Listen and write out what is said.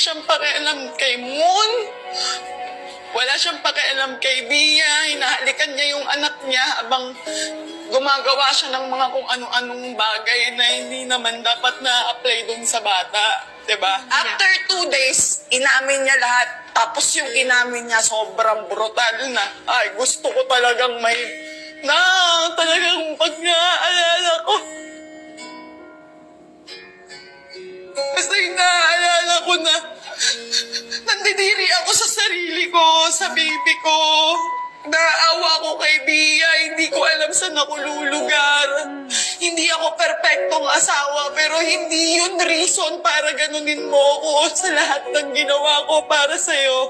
siyang pakialam kay Moon. Wala siyang pakialam kay Bia. Hinahalikan niya yung anak niya habang gumagawa siya ng mga kung ano-anong bagay na hindi naman dapat na-apply dun sa bata. 'Di ba? After two days, inamin niya lahat. Tapos yung inamin niya sobrang brutal na. Ay, gusto ko talagang may... Na, talagang pag naaalala sa baby ko. Naawa ko kay Bia, hindi ko alam saan ako lulugar. Hindi ako perpektong asawa, pero hindi yun reason para ganunin mo ako sa lahat ng ginawa ko para sa'yo.